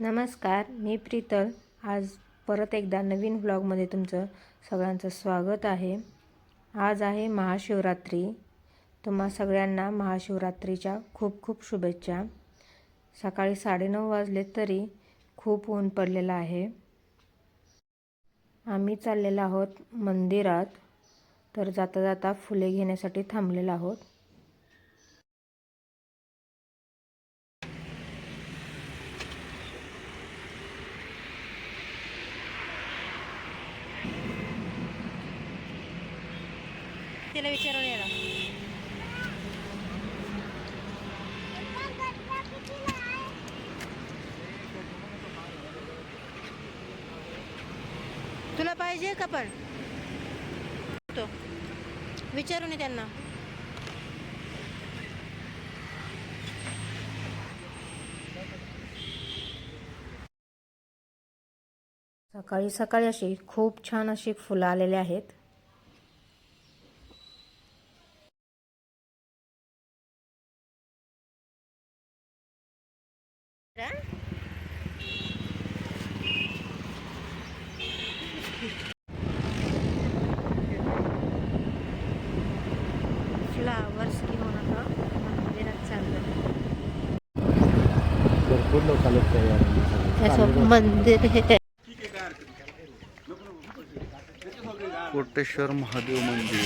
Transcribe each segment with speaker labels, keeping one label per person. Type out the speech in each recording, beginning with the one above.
Speaker 1: नमस्कार मी प्रीतल. आज परत एकदा नवीन व्लॉगमध्ये तुमचं सगळ्यांचं स्वागत आहे. आज आहे महाशिवरात्री. तुम्हा सगळ्यांना महाशिवरात्रीच्या खूप खूप शुभेच्छा. सकाळी साडेनऊ वाजले तरी खूप ऊन पडलेलं आहे. आम्ही चाललेलो आहोत मंदिरात. तर जाता जाता फुले घेण्यासाठी थांबलेलो आहोत. तिला विचारून येणार तुला पाहिजे का पण? तो. विचारून ये त्यांना. सकाळी सकाळी अशी खूप छान अशी फुलं आलेली आहेत. त्याचं मंदिर हे
Speaker 2: कोटेश्वर महादेव मंदिर.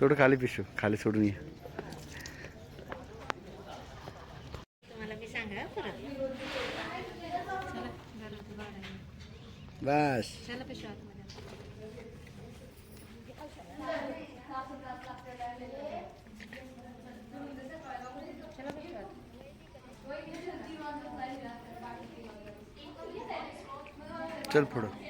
Speaker 2: सोड खाली पिशू खाली सोडून ये. बस.
Speaker 1: चल
Speaker 2: पुढं.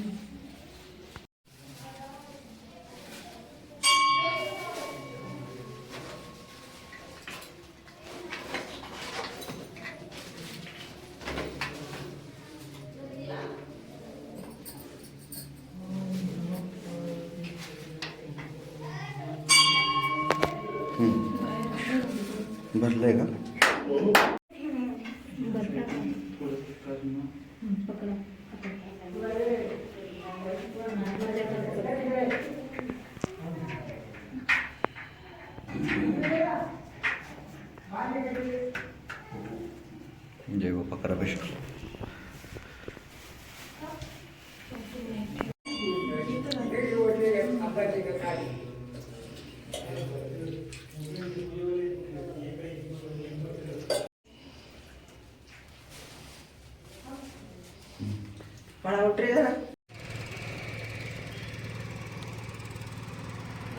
Speaker 2: भरलंय का?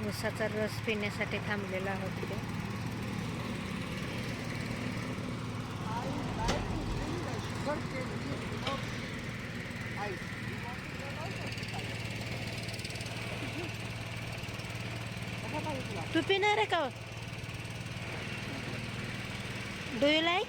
Speaker 1: उसाचा रस पिण्यासाठी थांबलेला आहोत तिथे तू पिणार आहे का? डू यू लाईक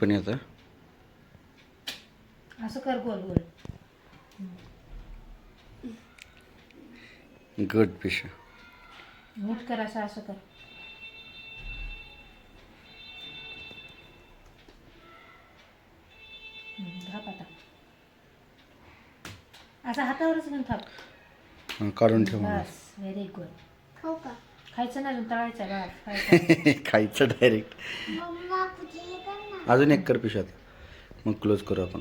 Speaker 2: पण याचा
Speaker 1: असं कर गोल गोल
Speaker 2: गुड पिशू
Speaker 1: नीट कर असं असं कर. थाप आता. असं हातावरच घेऊन थाप
Speaker 2: काढून ठेव
Speaker 1: व्हेरी गुड
Speaker 3: खाऊ का?
Speaker 1: खायचं ना अजून तळायचं खायचं
Speaker 2: डायरेक्ट
Speaker 3: मम्मा कुठे हे कर ना
Speaker 2: अजून एक कर पिशात. मग क्लोज करू आपण.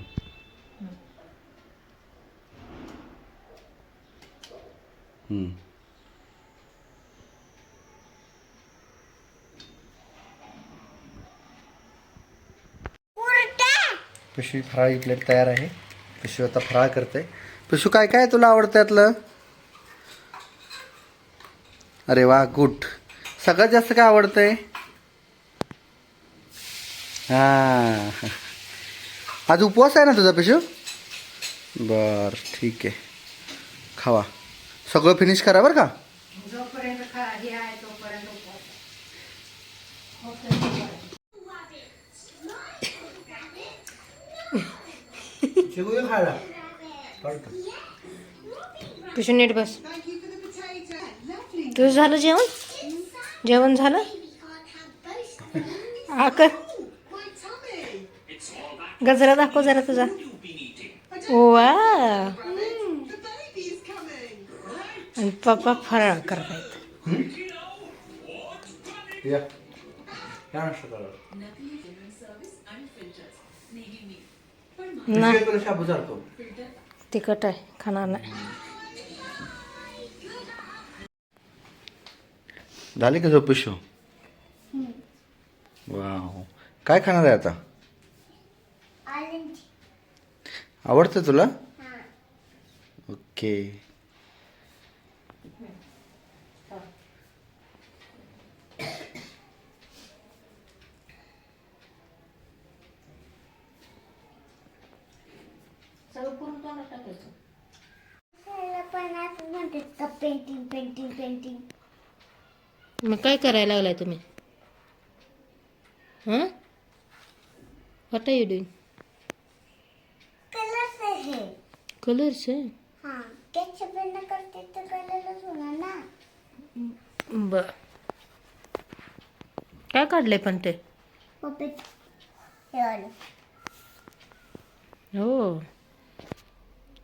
Speaker 2: हम्म. पिशवी फराळी प्लेट तयार आहे. पिशवी आता फराळ करते. पिशू काय काय तुला आवडतं त्यातलं अरे वा गुड. सगळ्यात जास्त काय आवडतंय? हा. आज उपवास आहे ना तुझा पिशू? बर ठीक आहे. खावा. सगळं फिनिश करा बरं का?
Speaker 1: हे पिशू नीट बस. तुझं झालं जेवण? जेवण झालं? हा कर. गजरा दाखव जरा तुझा. वा आणि पप्पा फराळ करतायत.
Speaker 2: चालतो.
Speaker 1: तिखट आहे खाणार नाही.
Speaker 2: झाले का झोप पिशू वाव. काय खाणार आहे आता? आवडतं तुला?
Speaker 3: हा
Speaker 2: ओके
Speaker 3: पेंटिंग पेंटिंग पेंटिंग
Speaker 1: मग काय करायला लागलाय तुम्ही? हां? What are you doing
Speaker 3: colours आहे
Speaker 1: कलर्स?
Speaker 3: हा त्याच्या पेन करते तर कलरच होणार ना.
Speaker 1: बर. काय काढलंय पण ते?
Speaker 3: हे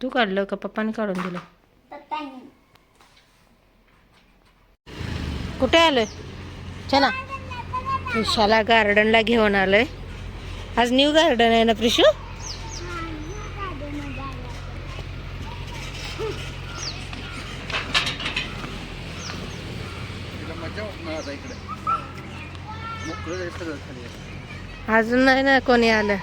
Speaker 1: तू काढलं का पप्पाने काढून दिलं? कुठे आलोय? चला. विशाला गार्डनला घेऊन आलोय. आज न्यू गार्डन आहे ना प्रिशू
Speaker 2: तिला मजा होणार आता इकडे मोकळं आहे सगळं खाली
Speaker 1: अजून नाही ना कोणी आलं.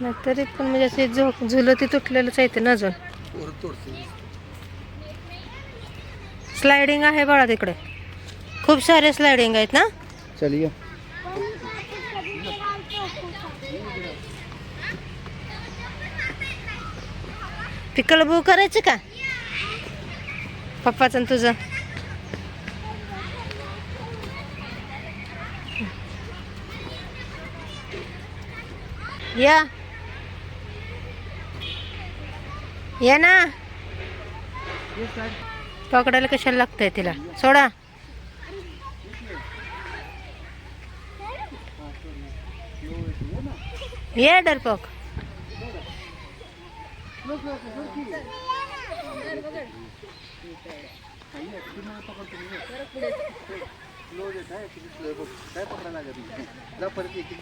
Speaker 1: नाही तरी पण म्हणजे असे झो झुलं ते तुटलेलंच आहे ते ना अजून. स्लायडिंग आहे बाळा तिकडे. खूप सारे स्लायडिंग आहेत ना?
Speaker 2: चल
Speaker 1: पिकल बू करायचं का? पप्पाचं तुझं. या. या ना. पकडायला कशाला लागतंय तिला? सोडा. ये डरपोक.
Speaker 2: काय पकडा लागत नाही जा परत एक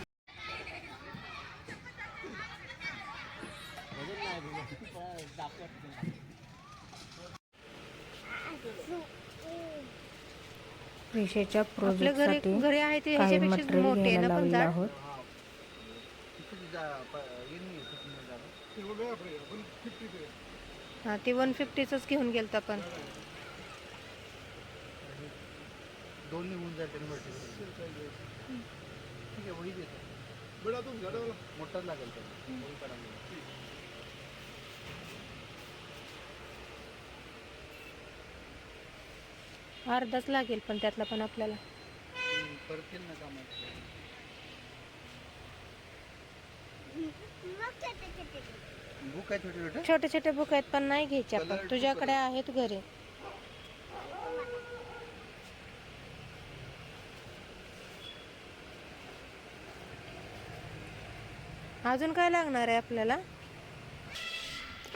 Speaker 1: विषयच्या
Speaker 4: घरी
Speaker 1: प्रोजेक्टसाठी
Speaker 4: घरी आहे ते
Speaker 1: काही
Speaker 4: ह्याच्यापेक्षा
Speaker 1: मटेरियल
Speaker 4: मोठे आहे
Speaker 1: घ्यायला
Speaker 4: ना पण
Speaker 1: लावलेलं आहोत.
Speaker 4: हा ते वन फिफ्टीच घेऊन गेलत आपण
Speaker 2: दोन्ही होऊन जाते ना ठीक आहे वही देतो. मोठाच लागेल त्याला.
Speaker 4: अर्धाच लागेल पण त्यातला पण आपल्याला.
Speaker 3: मग छोटे छोटे
Speaker 2: बुक आहे छोटे छोटे?
Speaker 1: छोटे छोटे बुक आहेत पण नाही घ्यायचे आपण. तुझ्याकडे आहेत घरी. अजून काय लागणार आहे आपल्याला?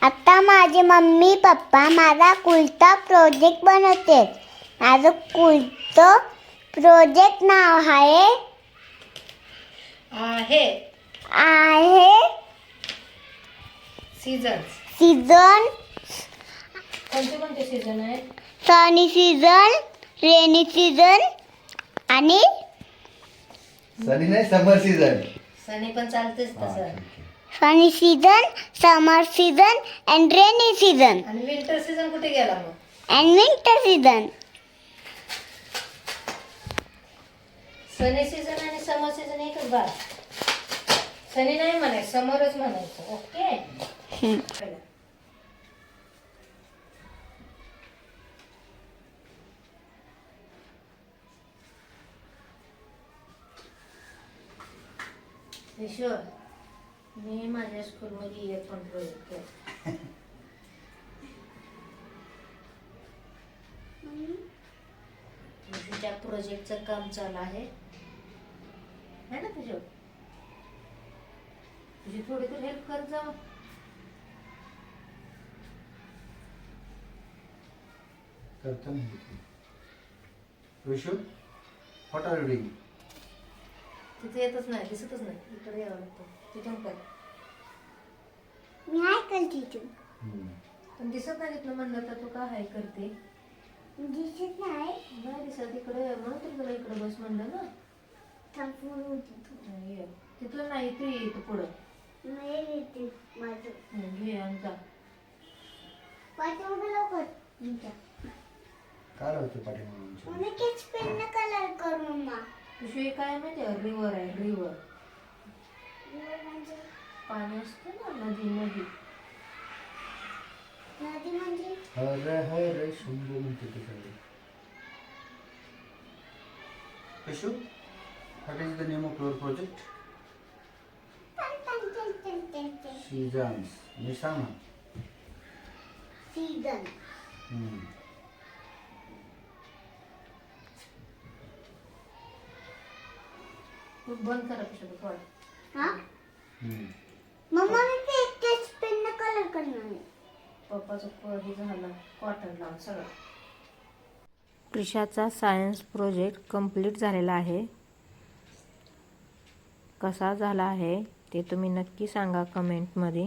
Speaker 3: आता माझे मम्मी पप्पा माझा कुलता प्रोजेक्ट बनवते. माझं कुलतं प्रोजेक्ट नाव आहे
Speaker 1: आहे.
Speaker 3: आहे
Speaker 1: सीझन
Speaker 3: सीझन.
Speaker 1: कोणते कोणते सीझन आहेत?
Speaker 3: सनी सीझन रेनी सीझन आणि
Speaker 2: सनी नाही समर सीझन.
Speaker 1: सनी पण चालतेच तसं.
Speaker 3: Sunny season summer season and rainy season.
Speaker 1: आणि विंटर सीझन कुठे गेला मग?
Speaker 3: And winter season
Speaker 1: sunny season आणि समर सीझन एकच बार. सनी नाही म्हणायचं समरच म्हणायचं. ओके? ईश्वर मी माझ्या स्कूलमध्ये इयरफोन प्रोजेक्ट केला तुझ्या प्रोजेक्टचं काम चालू आहे. ना तुझ्या तुझी थोडी तर हेल्प कर जा
Speaker 2: करतो ना विशू व्हॉट आर डुईंग
Speaker 1: तिथे येतच नाही दिसतच नाही. इकडे यावं लागतं. तिथून कर.
Speaker 3: मी आहे करते तू
Speaker 1: पण दिसत नाही तिथलं म्हणलं तर तू का हाय करते?
Speaker 3: दिसत नाही.
Speaker 1: नाही दिसत. इकडे म्हणून तर तुला इकडे बस म्हणलं ना.
Speaker 3: थांबून होती तू
Speaker 1: ये. तिथून नाही तू ये इथं पुढं.
Speaker 3: नाही येते माझं
Speaker 1: ये आणि जा
Speaker 3: पाठी उभं लवकर
Speaker 2: काय होतं पाठीमागून?
Speaker 3: मला केच पेन कलर कर मम्मा
Speaker 1: पिशवी काय माहिती रिव्हर आहे रिव्हर
Speaker 3: म्हणजे
Speaker 1: पाणी असतं ना नदी नदी
Speaker 3: नदी म्हणजे
Speaker 2: हर हर शंभू म्हणते तिकडे Vishu what is the name of your project ना हम्म.
Speaker 1: तू बंद करा पिशवी थोडं
Speaker 3: हा
Speaker 2: हम्म.
Speaker 3: मम्मा मी केच पेन कलर करणार आहे
Speaker 1: पप्पाचं हे झालं कॉटन लावून सगळं
Speaker 5: प्रिशाचा सायन्स प्रोजेक्ट कंप्लीट झालेला आहे. कसा झाला आहे? ते तुम्ही नक्की सांगा कमेंटमध्ये